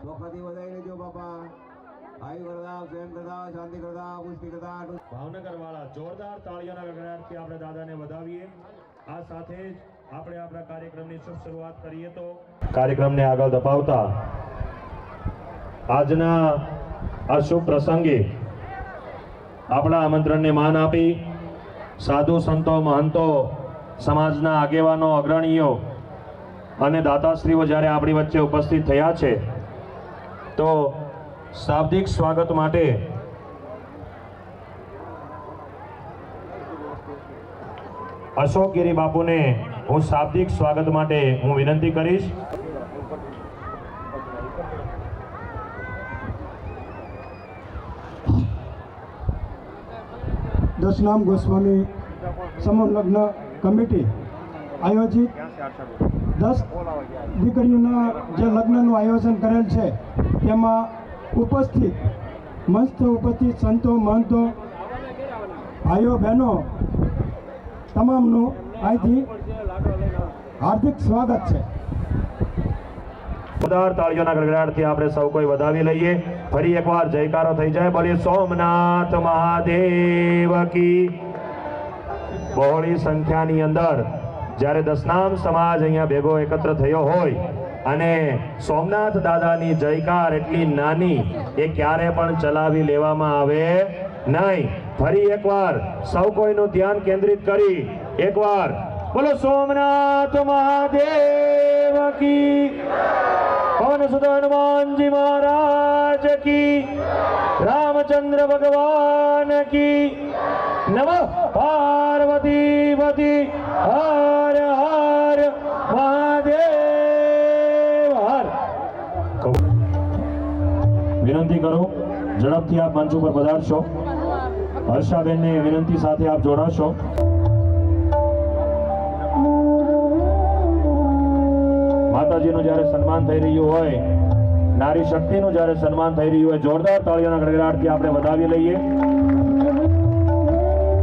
ચોખ્ખાથી વધારી લેજો બાપા. આયુ કરતા સ્વયં કરતા, શાંતિ કરતા, પુષ્ટિ કરતા. ભાવનગર વાળા જોરદાર તાળીઓના ગગડાટથી આપણે દાદાને વધાવીએ. આ સાથે જ આપણે આપણા કાર્યક્રમની શુભ શરૂઆત કરીએ તો કાર્યક્રમને આગળ ધપાવતા આજના આ શુભ પ્રસંગે આપણા આમંત્રણને માન આપી સાધુ, સંતો, મહંતો, સમાજના આગેવાનો, અગ્રણીઓ અને દાતાશ્રીઓ જ્યારે આપણી વચ્ચે ઉપસ્થિત થયા છે તો શાબ્દિક સ્વાગત માટે અશોક ગિરી બાપુને હું શાબ્દિક સ્વાગત માટે હું વિનંતી કરીશ. દશનામ ગોસ્વામી સમલગ્ન લગ્ન કમિટી આયોજિત દસ દીકરીઓના જે લગ્નનું આયોજન કરેલ છે, તેમાં ઉપસ્થિત મસ્ત ઉપસ્થિત સંતો, મહંતો, ભાઈઓ, બહેનો, તમામનું અહીંથી હાર્દિક સ્વાગત છે. જોરદાર તાળીઓના આપણે સૌ કોઈ વધાવી લઈએ. ફરી એકવાર જયકારો થઈ જાય. બોલીએ, સોમનાથ મહાદેવ કી. બહોળી સંખ્યાની અંદર જ્યારે દસનામ સમાજ અહીંયા ભેગો એકત્ર થયો હોય અને સોમનાથ દાદાની જયકાર એટલી નાની એ ક્યારે પણ ચલાવી લેવામાં આવે નહીં. ફરી એકવાર સૌ કોઈનું ધ્યાન કેન્દ્રિત કરી. એકવાર બોલો સોમનાથ મહાદેવ કી. પવન સુદ હનુમાનજી મહારાજ કી. રામચંદ્ર ભગવાન કી. નમઃ પાર્વતી પતિ હર હર મહાદેવ. હર. વિનંતી કરું, ઝડપથી આપ મંચ ઉપર પધારશો. હર્ષાબેનને વિનંતી સાથે આપ જોડાશો. માતાજીનું જ્યારે સન્માન થઈ રહ્યું હોય, નારી શક્તિનું જ્યારે સન્માન થઈ રહ્યું હોય, જોરદાર તાળીઓના ગડગડાટથી આપણે વધાવી લઈએ.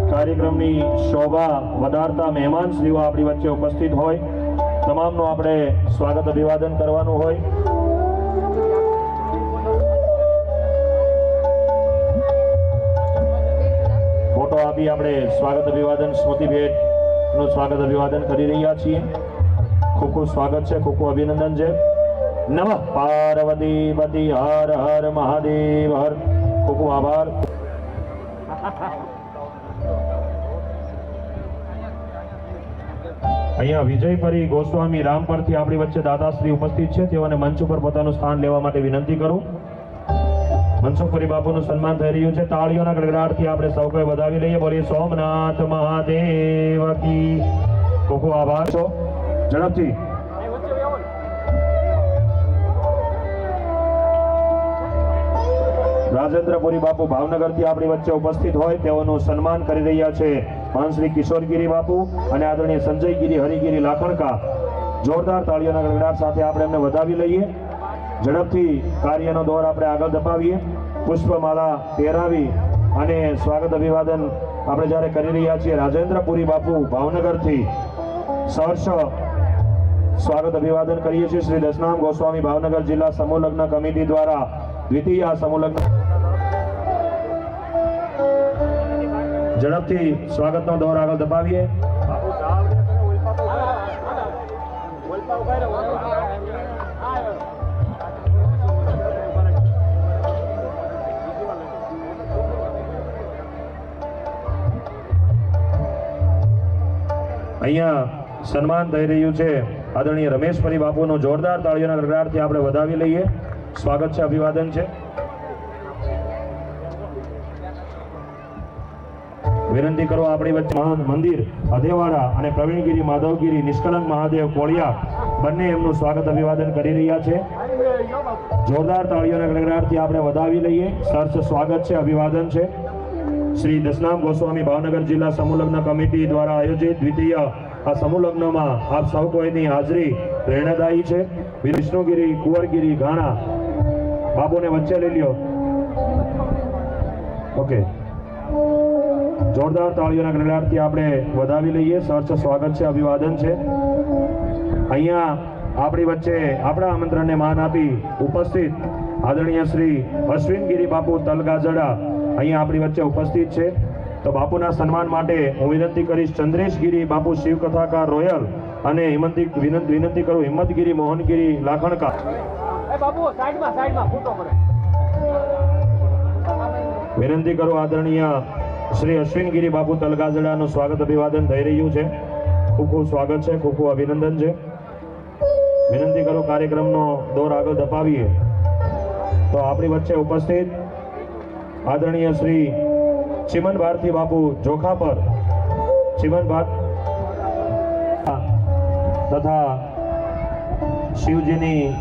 કાર્યક્રમની શોભા વધારતા મહેમાન શ્રીઓ આપણી વચ્ચે ઉપસ્થિત હોય. તમામનું આપણે સ્વાગત અભિવાદન કરવાનું હોય. ફોટો આપી આપણે સ્વાગત અભિવાદન સ્મૃતિ ભેટનું સ્વાગત અભિવાદન કરી રહ્યા છીએ. ખૂબ ખૂબ સ્વાગત છે ખૂબ ખૂબ અભિનંદન છે. નમઃ. પાર્વતી પતિ, હર હર મહાદેવ, હર. ખૂબ ખૂબ આભાર. અહીંયા વિજય પરી ગોસ્વામી રામ પરથી આપણી વચ્ચે દાદાશ્રી ઉપસ્થિત છે. તેઓને મંચ ઉપર પોતાનું સ્થાન લેવા માટે વિનંતી કરું. મનસુખપુરી બાપુનું સન્માન થઈ રહ્યું છે. તાળીઓના ગડગડાટથી આપણે સૌ કોઈ વધાવી લઈએ. બોલીએ, સોમનાથ મહાદેવ કી. ખૂબ આભાર. છો ઝડપથી. રાજેન્દ્રપુરી બાપુ ભાવનગરથી આપણી વચ્ચે ઉપસ્થિત હોય તેઓનું સન્માન કરી રહ્યા છે મહાન શ્રી કિશોરગીરી બાપુ અને આદરણીય સંજયગીરી, હરિગીરી લાખણકા. જોરદાર તાળીઓના ગણગડાટ સાથે આપણે એમને વધાવી લઈએ. ઝડપથી કાર્યનો દોર આપણે આગળ ધપાવીએ. પુષ્પમાલા પહેરાવી અને સ્વાગત અભિવાદન આપણે જ્યારે કરી રહ્યા છીએ રાજેન્દ્રપુરી બાપુ ભાવનગરથી. સહર્ષ સ્વાગત અભિવાદન કરીએ છીએ શ્રી દશનામ ગોસ્વામી ભાવનગર જિલ્લા સમૂહલગ્ન કમિટી દ્વારા. દ્વિતીય આ સમૂહ ઝડપથી સ્વાગતનો દોર આગળ દબાવીએ અહીંયા સન્માન થઈ રહ્યું છે. આદરણીય રમેશપરી બાપુનો જોરદાર તાળીઓના ગરગડાટથી આપણે વધાવી લઈએ. સ્વાગત છે અભિવાદન છે. વિનંતી કરો આપણી વચ્ચે મહાન મંદિર, અધેવાડા અને પ્રવીણગીરી, માધવગીરી, નિષ્કલંક મહાદેવ, કોળિયા બંને એમનું સ્વાગત અભિવાદન કરી રહ્યા છે. જોરદાર તાળીઓના ગણગડાટથી આપણે વધાવી લઈએ. સરસ સ્વાગત છે, અભિવાદન છે. શ્રી દશનામ ગોસ્વામી ભાવનગર જિલ્લા સમૂહલગ્ન કમિટી દ્વારા આયોજિત દ્વિતીય આ સમૂહલગ્નમાં આપ સૌ કોઈની હાજરી પ્રેરણાદાયી છે. વિષ્ણુગીરી, કુંવરગીરી, ઘાણા બાબુને વચ્ચે લઈ લ્યો. ઓકે. જોરદાર તાળીઓના ગડગડાટથી આપણે વધાવી લઈએ. સરસ સ્વાગત છે, અભિવાદન છે. અહીંયા આપણી વચ્ચે આપણા આમંત્રણને માન આપી ઉપસ્થિત આદરણીય શ્રી અશ્વિનગીરી બાપુ તલગાજડા અહીંયા આપણી વચ્ચે ઉપસ્થિત છે. તો બાપુના સન્માન માટે હું વિનંતી કરીશ ચંદ્રેશગીરી બાપુ શિવકથાકાર રોયલ અને હિમંતી વિનંતી વિનંતી કરું હિંમતગીરી મોહનગીરી લાખણકા વિનંતી કરું આદરણીય શ્રી અશ્વિનગીરી બાપુ તલગાજડાનું સ્વાગત અભિવાદન થઈ રહ્યું છે. ખૂબ ખૂબ સ્વાગત છે ખૂબ ખૂબ અભિનંદન છે. વિનંતી કરું કાર્યક્રમનો દોર આગળ ધપાવીએ. તો આપણી વચ્ચે ઉપસ્થિત આદરણીય શ્રી ચિમન ભારતી બાપુ જોખા પર ચિમન તથા શિવજીની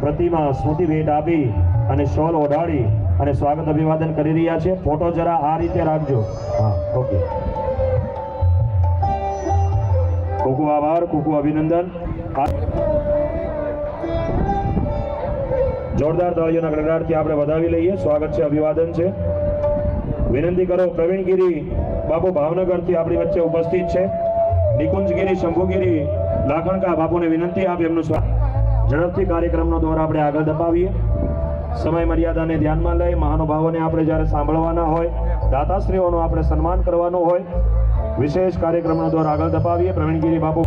પ્રતિમા સ્મૃતિ ભેટ આપી અને શોલ ઓઢાડી અને સ્વાગત અભિવાદન કરી રહ્યા છે. ફોટો જરા આ રીતે રાખજો. હા ઓકે. ખૂબ ખૂબ આભાર ખૂબ ખૂબ અભિનંદન. જોરદાર તાળીઓના ગણગાટથી આપણે વધાવી લઈએ. સ્વાગત છે, અભિવાદન છે. વિનંતી કરો, પ્રવીણગીરી બાપુ ભાવનગરથી આપણી વચ્ચે ઉપસ્થિત છે. નિકુંજગીરી, શંભુગીરી, લાખણકા બાપુને વિનંતી આપી એમનું સ્વાગત ઝડપથી કાર્યક્રમનો દોર આપણે આગળ દબાવીએ સમય મર્યાદાને ધ્યાનમાં લઈ, મહાનુભાવોને આપણે જ્યારે સાંભળવાના હોય, દાતાશ્રીઓનું આપણે સન્માન કરવાનું હોય, વિશેષ કાર્યક્રમનો દોર આગળ દબાવીએ પ્રવીણગીરી બાપુ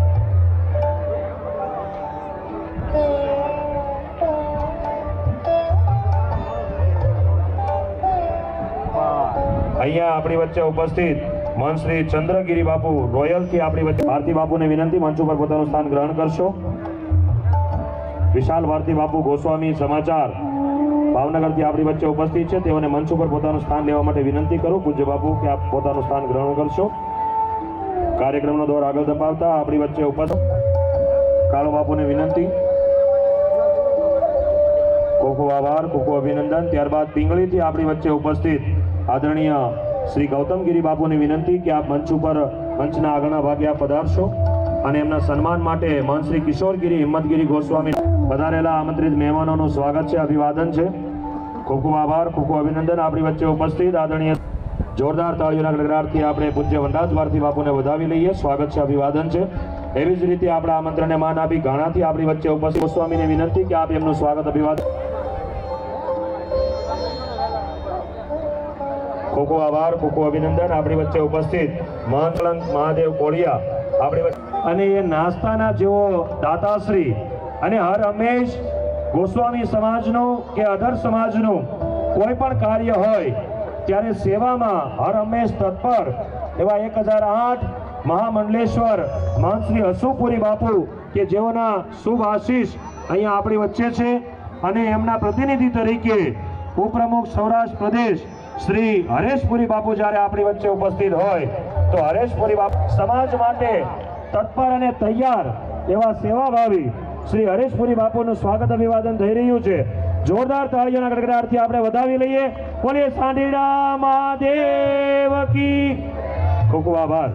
અહીંયા આપણી વચ્ચે ઉપસ્થિત મન ચંદ્રગીરી બાપુ, રોયલથી આપણી વચ્ચે ભારતી બાપુને વિનંતી, મંચ ઉપર પોતાનું સ્થાન ગ્રહણ કરશો. વિશાલ ભારતી બાપુ, ગોસ્વામી સમાચાર ભાવનગરથી આપણી વચ્ચે ઉપસ્થિત છે. તેઓને મંચ ઉપર પોતાનું સ્થાન લેવા માટે વિનંતી કરું. પૂજ્ય બાપુ, કે આપ પોતાનું સ્થાન ગ્રહણ કરશો. કાર્યક્રમનો દોર આગળ ધપાવતા આપણી વચ્ચે ઉપસ્થિત કાળો બાપુને વિનંતી. ખૂબ ખૂબ આભાર, ખૂબ ખૂબ અભિનંદન. ત્યારબાદ પિંગળીથી આપણી વચ્ચે ઉપસ્થિત આદરણીય શ્રી ગૌતમગીરી બાપુની વિનંતી કે આપ મંચ ઉપર મંચના આગળના ભાગે આપ પધારશો અને એમના સન્માન માટે મહંત શ્રી કિશોરગીરી હિંમતગીરી ગોસ્વામી પધારેલા આમંત્રિત મહેમાનોનું સ્વાગત છે, અભિવાદન છે. ખૂબ ખૂબ આભાર, ખૂબ ખૂબ અભિનંદન. આપણી વચ્ચે ઉપસ્થિત આદરણીય જોરદાર તાળીઓના ગડગડાટથી આપણે પૂજ્ય વનરાજ ભારતી બાપુને વધાવી લઈએ. સ્વાગત છે, અભિવાદન છે. એવી જ રીતે આપણા આમંત્રણને માન આપી ઘણાથી આપણી વચ્ચે ઉપસ્થિત ગોસ્વામીને વિનંતી કે આપ એમનું સ્વાગત, અભિવાદન. ખૂબ ખૂબ આભાર, ખૂબ ખૂબ અભિનંદન. આપણી વચ્ચે ઉપસ્થિત મહાકલંક મહાદેવ કોળિયા. આપણી અને એ નાસ્તાના જેવો દાતાશ્રી અને હર હંમેશ ગોસ્વામી સમાજનું કે અધર સમાજનું કોઈ પણ કાર્ય હોય, ત્યારે સેવામાં હર હંમેશ તત્પર એવા એક હજાર આઠ મહામંડલેશ્વર મહંત શ્રી હસુપુરી બાપુ કે જેઓના શુભ આશીષ અહીંયા આપણી વચ્ચે છે. અને એમના પ્રતિનિધિ તરીકે ઉપપ્રમુખ સૌરાષ્ટ્ર પ્રદેશ શ્રી હરેશપુરી બાપુ જ્યારે આપણી વચ્ચે ઉપસ્થિત હોય, તો હરેશપુરી બાપુ સમાજ માટે તત્પર અને તૈયાર એવા સેવાભાવી શ્રી હરેશપુરી બાપુનું સ્વાગત અભિવાદન થઈ રહ્યું છે. જોરદાર તાળીઓના ગડગડાટથી આપણે વધાવી લઈએ. બોલીએ, સાંઢીડા મહાદેવ કી. ખૂબ ખૂબ આભાર.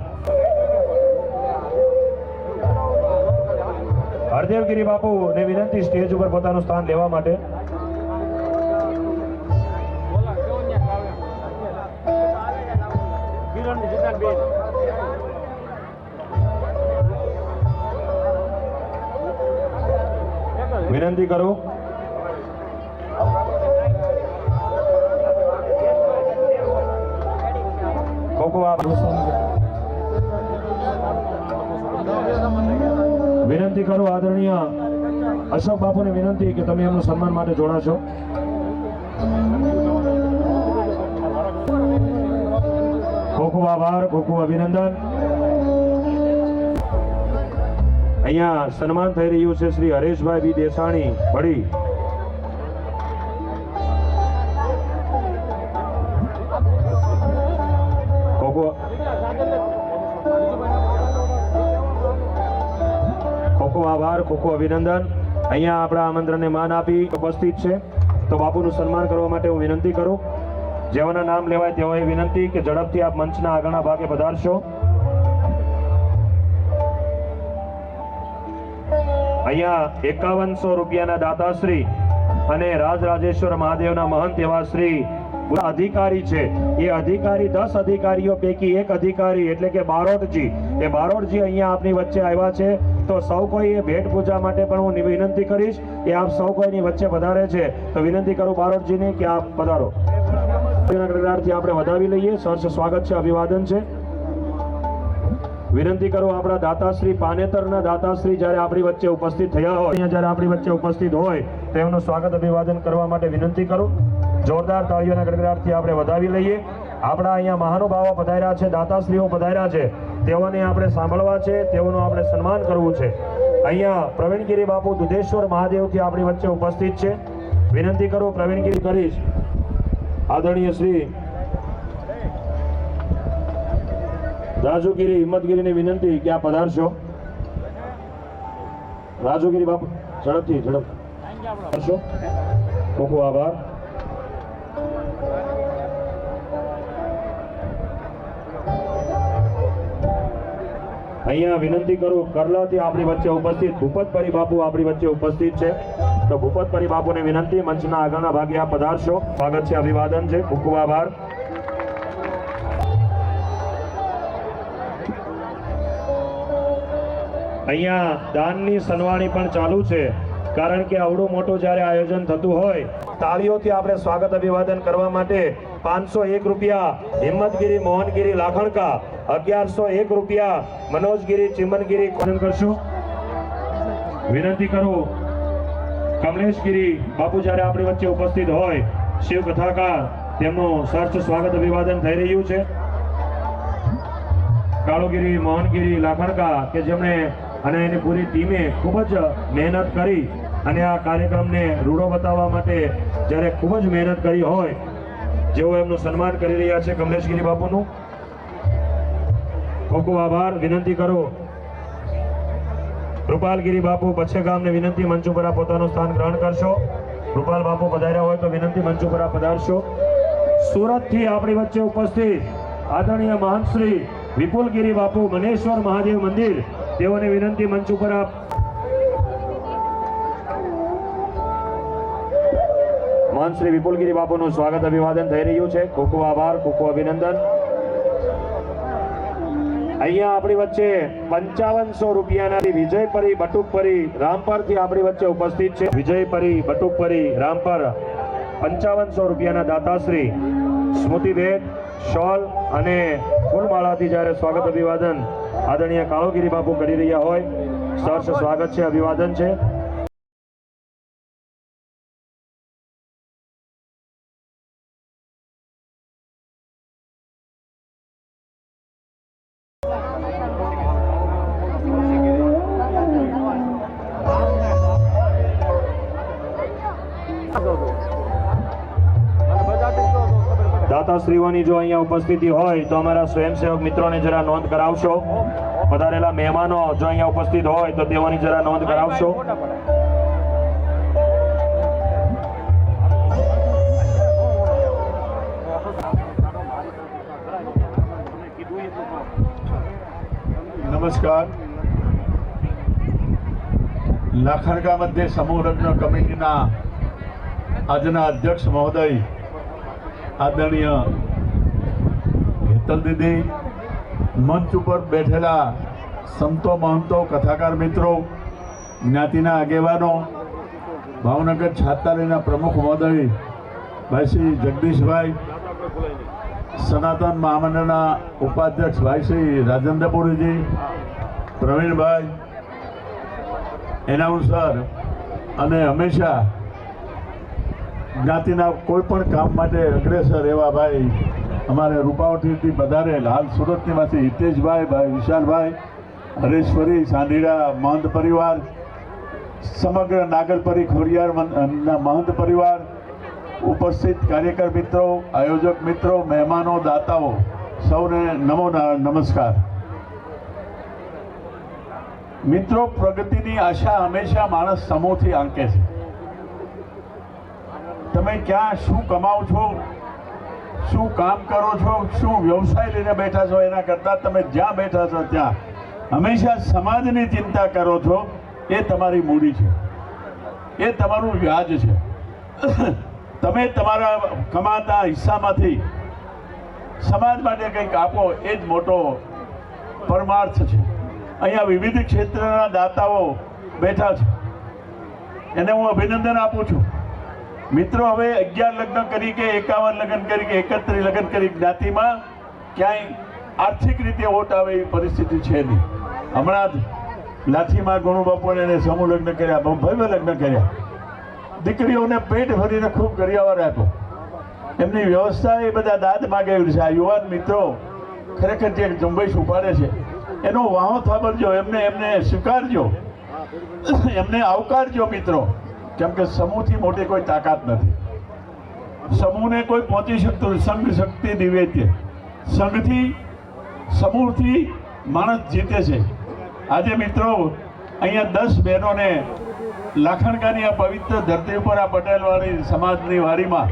હરદેવગીરી બાપુ ને વિનંતી સ્ટેજ ઉપર પોતાનું સ્થાન લેવા માટે. વિનંતી કરું. વિનંતી કરું આદરણીય અશોક બાપુને વિનંતી કે તમે એમનું સન્માન માટે જોડાશો. ખૂબ ખૂબ આભાર ખૂબ ખૂબ અભિનંદન. અહીંયા સન્માન થઈ રહ્યું છે શ્રી હરેશભાઈ બી દેસાણી. વડી ખોખો આભાર ખૂબ અભિનંદન. અહીંયા આપણા આમંત્રણને માન આપી ઉપસ્થિત છે. તો બાપુનું સન્માન કરવા માટે હું વિનંતી કરું. જેઓના નામ લેવાય તેઓએ વિનંતી કે ઝડપથી આપ મંચના આગળના ભાગે પધારશો. અહીંયા એકાવનસો રૂપિયાના દાતાશ્રી અને રાજરાજેશ્વર મહાદેવના મહંત એવા શ્રી અધિકારી છે. એ અધિકારી, દસ અધિકારીઓ પૈકી એક અધિકારી એટલે કે બારોટજી. એ બારોટજી અહીંયા આપની વચ્ચે આવ્યા છે. તો સૌ કોઈ એ ભેટ પૂજા માટે પણ હું વિનંતી કરીશ એ આપ સૌ કોઈની વચ્ચે વધારે છે, તો વિનંતી કરું બારોટજીને કે આપ પધારો આપણે વધાવી લઈએ. સરસ સ્વાગત છે, અભિવાદન છે. વિનંતી કરું આપણા દાતાશ્રી પાનેતરના દાતાશ્રી જ્યારે આપણી વચ્ચે ઉપસ્થિત થયા હોય, અહીંયા જ્યારે આપણી વચ્ચે ઉપસ્થિત હોય તો એમનું સ્વાગત અભિવાદન કરવા માટે વિનંતી કરું. જોરદાર તાળીઓના ગડગડાટથી આપણે વધાવી લઈએ. આપણા અહીંયા મહાનુભાવો પધાર્યા છે, દાતાશ્રીઓ પધાર્યા છે. તેઓને આપણે સાંભળવા છે, તેઓનું આપણે સન્માન કરવું છે. અહીંયા પ્રવીણગીરી બાપુ દુધેશ્વર મહાદેવથી આપણી વચ્ચે ઉપસ્થિત છે. વિનંતી કરું પ્રવીણગીરી કરીશ. આદરણીય શ્રી રાજુગીરી હિંમતગીરીની વિનંતી કે આ પધારશો. રાજુગીરી બાપુ, ઝડપથી ઝડપ ખૂબ ખૂબ આભાર. અહીંયા વિનંતી કરું, કરલાથી આપણી વચ્ચે ઉપસ્થિત ભૂપતપરી બાપુ આપણી વચ્ચે ઉપસ્થિત છે. તો ભૂપતપરી બાપુને વિનંતી, મંચના આગળના ભાગે આ પધારશો. સ્વાગત છે, અભિવાદન છે. ખૂબ ખૂબ આભાર. અહીંયા દાનની સનવાણી પણ ચાલુ છે, કારણ કે આવડું મોટું જ્યારે આયોજન થતું હોય, તાળીઓથી આપણે સ્વાગત અભિવાદન કરવા માટે પાંચસો એક રૂપિયા હિંમતગીરી, મોહનગીરી, લાખણકા, અગિયારસો એક રૂપિયા મનોજગીરી, ચિમનગીરી કોણ કરશું. વિનંતી કરું, કમલેશગીરી બાપુ જ્યારે આપણી વચ્ચે ઉપસ્થિત હોય શિવ કથાકાર તેમનું સર્ચ સ્વાગત અભિવાદન થઈ રહ્યું છે. કાળુગીરી, મોહનગીરી લાખણકા કે જેમણે અને એની પૂરી ટીમે ખૂબ જ મહેનત કરી અને આ કાર્યક્રમને રૂડો બતાવવા માટે જ્યારે ખૂબ જ મહેનત કરી હોય, જેઓ એમનું સન્માન કરી રહ્યા છે કમલેશગીરી બાપુનું. ખૂબ ખૂબ આભાર, વિનંતી કરો. રૂપાલગીરી બાપુ પછે ગામને વિનંતી મંચ ઉપર પોતાનું સ્થાન ગ્રહણ કરશો. રૂપાલ બાપુ પધાર્યા હોય તો વિનંતી મંચ ઉપર પધારશો. સુરતથી આપણી વચ્ચે ઉપસ્થિત આદરણીય મહંત શ્રી વિપુલગીરી બાપુ મનેશ્વર મહાદેવ મંદિર. તેઓને વિનંતી મંચ ઉપર આપ મહંત શ્રી વિપુલગીરી બાપુનું સ્વાગત અભિવાદન થઈ રહ્યું છે. ખૂબ ખૂબ આભાર ખૂબ ખૂબ અભિનંદન. અહીંયા આપણી વચ્ચે પંચાવનસો રૂપિયાના વિજયપરી બટુકપરી રામપરથી આપણી વચ્ચે ઉપસ્થિત છે. વિજયપરી બટુકપરી રામપર પંચાવનસો રૂપિયાના દાતાશ્રી સ્મૃતિભેટ શોલ અને ફૂલમાળાથી જ્યારે સ્વાગત અભિવાદન આદરણીય કાળોગીરી બાપુ કરી રહ્યા હોય સર્ષ સ્વાગત છે, અભિવાદન છે. દાતાશ્રીઓની જો અહીંયા ઉપસ્થિતિ હોય તો અમારા સ્વયંસેવક મિત્રોને જરા નોંધ કરાવશો. પધારેલા મહેમાનો જો અહીંયા ઉપસ્થિત હોય તો તેઓની જરા નોંધ કરાવશો. નમસ્કાર. લાખણકા મધ્ય સમૂહ લગ્ન કમિટીના આજના અધ્યક્ષ મહોદય આદરણીય હેતલ દીદી મંચ ઉપર બેઠેલા સંતો મહંતો કથાકાર મિત્રો, જ્ઞાતિના આગેવાનો, ભાવનગર છાતાલીના પ્રમુખ મહોદય, ભાઈ શ્રી જગદીશભાઈ, સનાતન મહામંડળના ઉપાધ્યક્ષ ભાઈ શ્રી રાજેન્દ્રપુરીજી, પ્રવીણભાઈ, એનાઉન્સર અને હંમેશા જ્ઞાતિના કોઈ પણ કામ માટે અગ્રેસર એવા ભાઈ અમારે રૂપાવટીથી પધારેલ હાલ સુરતનીમાંથી હિતેશભાઈ, ભાઈ વિશાલભાઈ, હરેશ્વરી, સાંઢીડા મહંત પરિવાર, સમગ્ર નાગરપરી ખોડિયાર મહંત પરિવાર, ઉપસ્થિત કાર્યકર મિત્રો, આયોજક મિત્રો, મહેમાનો, દાતાઓ, સૌને નમો નમસ્કાર. મિત્રો, પ્રગતિની આશા હંમેશા માણસ સમૂહથી આંકે છે. તમે ક્યાં શું કમાઓ છો? શું કામ કરો છો? શું વ્યવસાય લઈને બેઠા છો? એના કરતાં તમે જ્યાં બેઠા છો ત્યાં હંમેશા સમાજની ચિંતા કરો છો. એ તમારી મૂડી છે. એ તમારું વ્યાજ છે. તમે તમારા કમાતા હિસ્સામાંથી સમાજ માટે કંઈક આપો, એ જ મોટો પરમાર્થ છે. અહીંયા વિવિધ ક્ષેત્રના દાતાઓ બેઠા છે. એને હું અભિનંદન આપું છું. મિત્રો, હવે અગિયાર લગ્ન કરી કે એકાવન લગ્ન કરી કે એકત્રીસ લગ્ન કરી જ્ઞાતિમાં ક્યાંય આર્થિક રીતે ઓટ આવે એવી પરિસ્થિતિ છે નહીં. હમણાં જ લાઠીમાં ગુણુ બાપુને એને સમૂહ લગ્ન કર્યા ભવ્ય લગ્ન કર્યા. દીકરીઓને પેટ ભરીને ખૂબ કરિયાવર આપ્યો. એમની વ્યવસ્થા એ બધા દાદ માગે છે. આ યુવાન મિત્રો ખરેખર જે ઝુંબેશ ઉપાડે છે, એનો વાહો થાબરજો, એમને એમને સ્વીકારજો. એમને આવકારજો મિત્રો. કેમ કે સમૂહથી મોટી કોઈ તાકાત નથી. સમૂહને કોઈ પહોંચી શકતું સંઘ શક્તિ દિવેત્ય સંઘથી, સમૂહથી માણસ જીતે છે. આજે મિત્રો, અહીંયા દસ બહેનોને લાખણકાની આ પવિત્ર ધરતી ઉપર આ પટેલવાળી સમાજની વારીમાં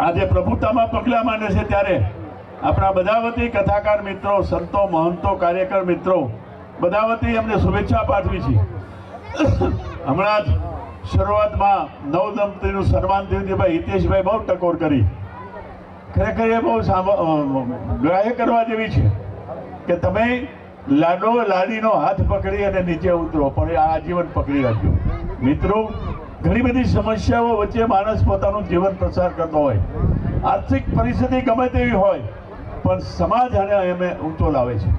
આજે પ્રભુતામાં પગલાં માંડે છે ત્યારે આપણા બધા વતી કથાકાર મિત્રો, સંતો, મહંતો, કાર્યકર મિત્રો બધા વતી એમને શુભેચ્છા પાઠવી છે. હમણાં જ શરૂઆતમાં નવદંપતીનું સન્માન થયું તે ભાઈ હિતેશભાઈ બહુ ટકોર કરી. ખરેખર એ બહુ ગ્રાહ્ય કરવા જેવી છે કે તમે લાડો લાડીનો હાથ પકડી અને નીચે ઉતરો, પણ એ આજીવન પકડી રાખજો. મિત્રો, ઘણી બધી સમસ્યાઓ વચ્ચે માણસ પોતાનું જીવન પ્રસાર કરતો હોય. આર્થિક પરિસ્થિતિ ગમે તેવી હોય, પણ સમાજ આને એમે ઊંચો લાવે છે.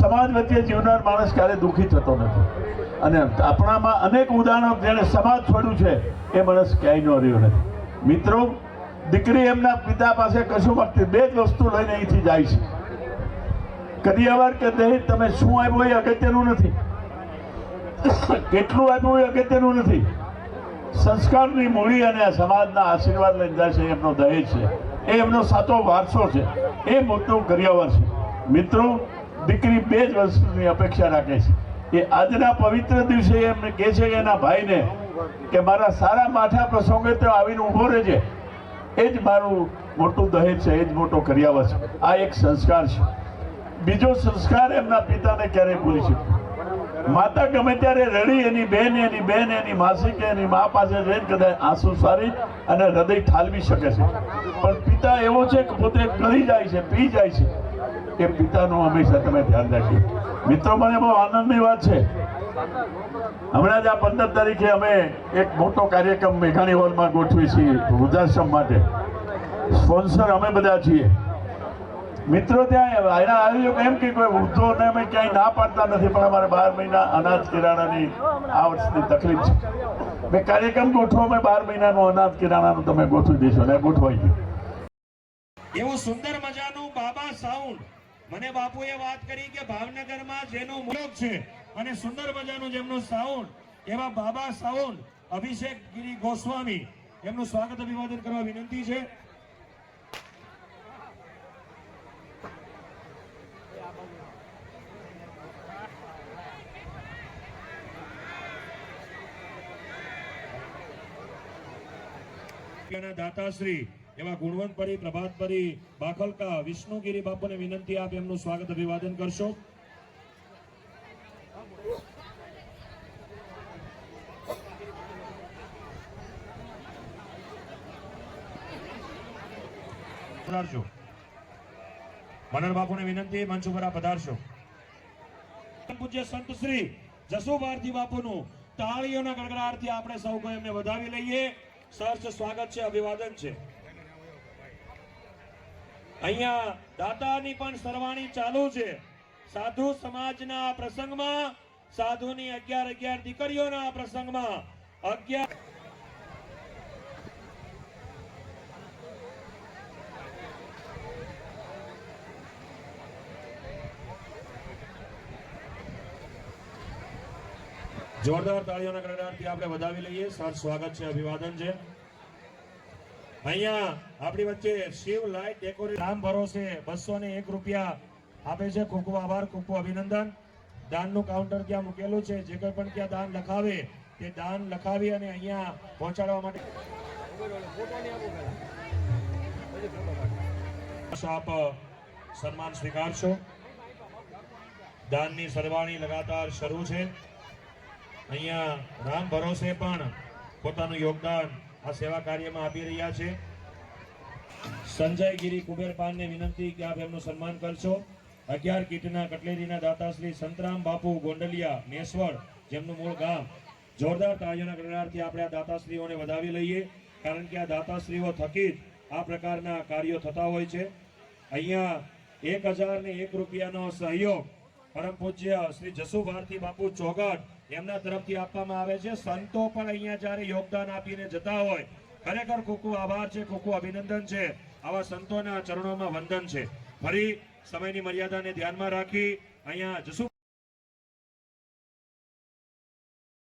સમાજ વચ્ચે જીવનાર માણસ ક્યારે દુઃખી થતો નથી. અને આપણામાં અનેક ઉદાહરણો જેણે સમાજ છોડ્યું છે, એ માણસ ક્યાંય ન રહ્યો નથી. મિત્રો, દીકરી એમના પિતા પાસે કશું માગતી બે જ વસ્તુ લઈને અહીંથી જાય છે. કરિયાવર કે દહેજ, તમે શું આપ્યું એ અગત્યનું નથી. કેટલું આપ્યું એ અગત્યનું નથી. સંસ્કારની મૂડી અને સમાજના આશીર્વાદ લઈને જાય છે એમનો દહેજ છે. એ એમનો સાચો વારસો છે. એ મોટું કરિયાવર છે. મિત્રો, દીકરી બે જ વસ્તુની અપેક્ષા રાખે છે. એ આજના પવિત્ર દિવસે એમને કહે છે કે એના ભાઈને કે મારા સારા માઠા પ્રસંગે તો આવીને ઊભો રહેજે. એ જ મારું મોટું દહેજ છે, એ જ મોટો કરિયાવર છે. આ એક સંસ્કાર છે. બીજો સંસ્કાર એમના પિતાને ક્યારેય ભૂલી શકે માતા ગમે ત્યારે રડી, એની બેન એની બેન, એની માસી કે એની મા પાસે જઈને કદાચ આંસુ સારી અને હૃદય ઠાલવી શકે છે. પણ પિતા એવો છે કે પોતે કરી જાય છે, પી જાય છે. એ પિતાનું હંમેશા તમે ધ્યાન રાખજો. મિત્રો, મને બહુ આનંદની વાત છે. હમણાં જ આ પંદર તારીખે અમે એક મોટો કાર્યક્રમ મેઘાણી હોલમાં ગોઠવી છીએ વૃદ્ધાશ્રમ માટે. સ્પોન્સર અમે બધા છીએ. મિત્રો, ત્યાં એના આયોજક એમ કે કોઈ વૃદ્ધોને અમે ક્યાંય ના પાડતા નથી, પણ અમારે બાર મહિના અનાજ કિરાણાની આ વર્ષની તકલીફ છે. મેં કાર્યક્રમ ગોઠવો, અમે બાર મહિનાનું અનાજ કિરાણાનું તમે ગોઠવી દેશો અને ગોઠવાઈ ગયું. એવું સુંદર મજાનું બાબા સાઉન્ડ મને બાપુએ વાત કરી કે ભાવનગરમાં જેનો મુલક છે અને સુંદર મજાનું જેમનો સાઉન્ડ, એવા બાબા સાઉન્ડ, અભિષેક ગિરી ગોસ્વામી, એમનું સ્વાગત અભિવાદન કરવા વિનંતી છે. દાતાશ્રી એવા ગુણવંતપરી પ્રભાતપરી બાખલકા, વિષ્ણુગીરી બાપુને વિનંતી આપ, એમનું સ્વાગત અભિવાદન કરશો. પધારશો. મનન બાપુને વિનંતી, મંચ ઉપર પધારશો. પૂજ્ય સંત શ્રી જસુ ભારતી બાપુનું તાળીઓના ગડગડાટથી આપણે સૌ કોઈ એમને વધાવી લઈએ. સહર્ષ સ્વાગત છે, અભિવાદન છે. અહીંયા દાતાની પણ સરવાણી ચાલુ છે. સાધુ સમાજના પ્રસંગમાં, સાધુની અગિયાર અગિયાર દીકરીઓના પ્રસંગમાં, અગિયાર જોરદાર તાળીઓના ગડગડાટથી આપણે વધાવી લઈએ. સર સ્વાગત છે, અભિવાદન છે. અહીંયા આપણી વચ્ચે શિવ લાઈટ ડેકોરેટ નામ ભરોસે બસો ને એક રૂપિયા આપે છે. ખૂબ ખૂબ આભાર, ખૂબ ખૂબ અભિનંદન. દાનનું કાઉન્ટર ત્યાં મૂકેલું છે. જે કોઈ પણ ત્યાં દાન લખાવે, તે દાન લખાવી અને અહીંયા પહોંચાડવા માટે આપ સન્માન સ્વીકારશો. દાનની સરવાણી લગાતાર શરૂ છે. અહીંયા રામ ભરોસે પણ પોતાનું યોગદાન આ સેવા કાર્યમાં આપી રહ્યા છે. સંજય ગીરી કુબેર પાનને વિનંતી કે આપ એમનું સન્માન કરશો. અગિયાર કીટના કટલેરીના દાતાશ્રી સંતરામ બાપુ ગોંડલિયા નેસવડ જેમનું મૂળ ગામ. જોરદાર તાળીઓના ગણનારથી આપણે આ દાતાશ્રીઓને વધાવી લઈએ, કારણ કે આ દાતાશ્રીઓ થકી જ આ પ્રકારના કાર્યો થતા હોય છે. અહીંયા એક હજાર ને એક રૂપિયાનો સહયોગ, પરમ પૂજ્ય શ્રી જસુ ભારતી બાપુ ચોગટ એમના તરફથી આપવામાં આવે છે. સંતો પણ અહીંયા જ્યારે યોગદાન આપીને જતા હોય, ખરેખર ખૂબ આભાર છે ખૂબ અભિનંદન છે. આવા સંતોના ચરણોમાં વંદન છે. ફરી સમયની મર્યાદાને ધ્યાનમાં રાખી અહીંયા જસુ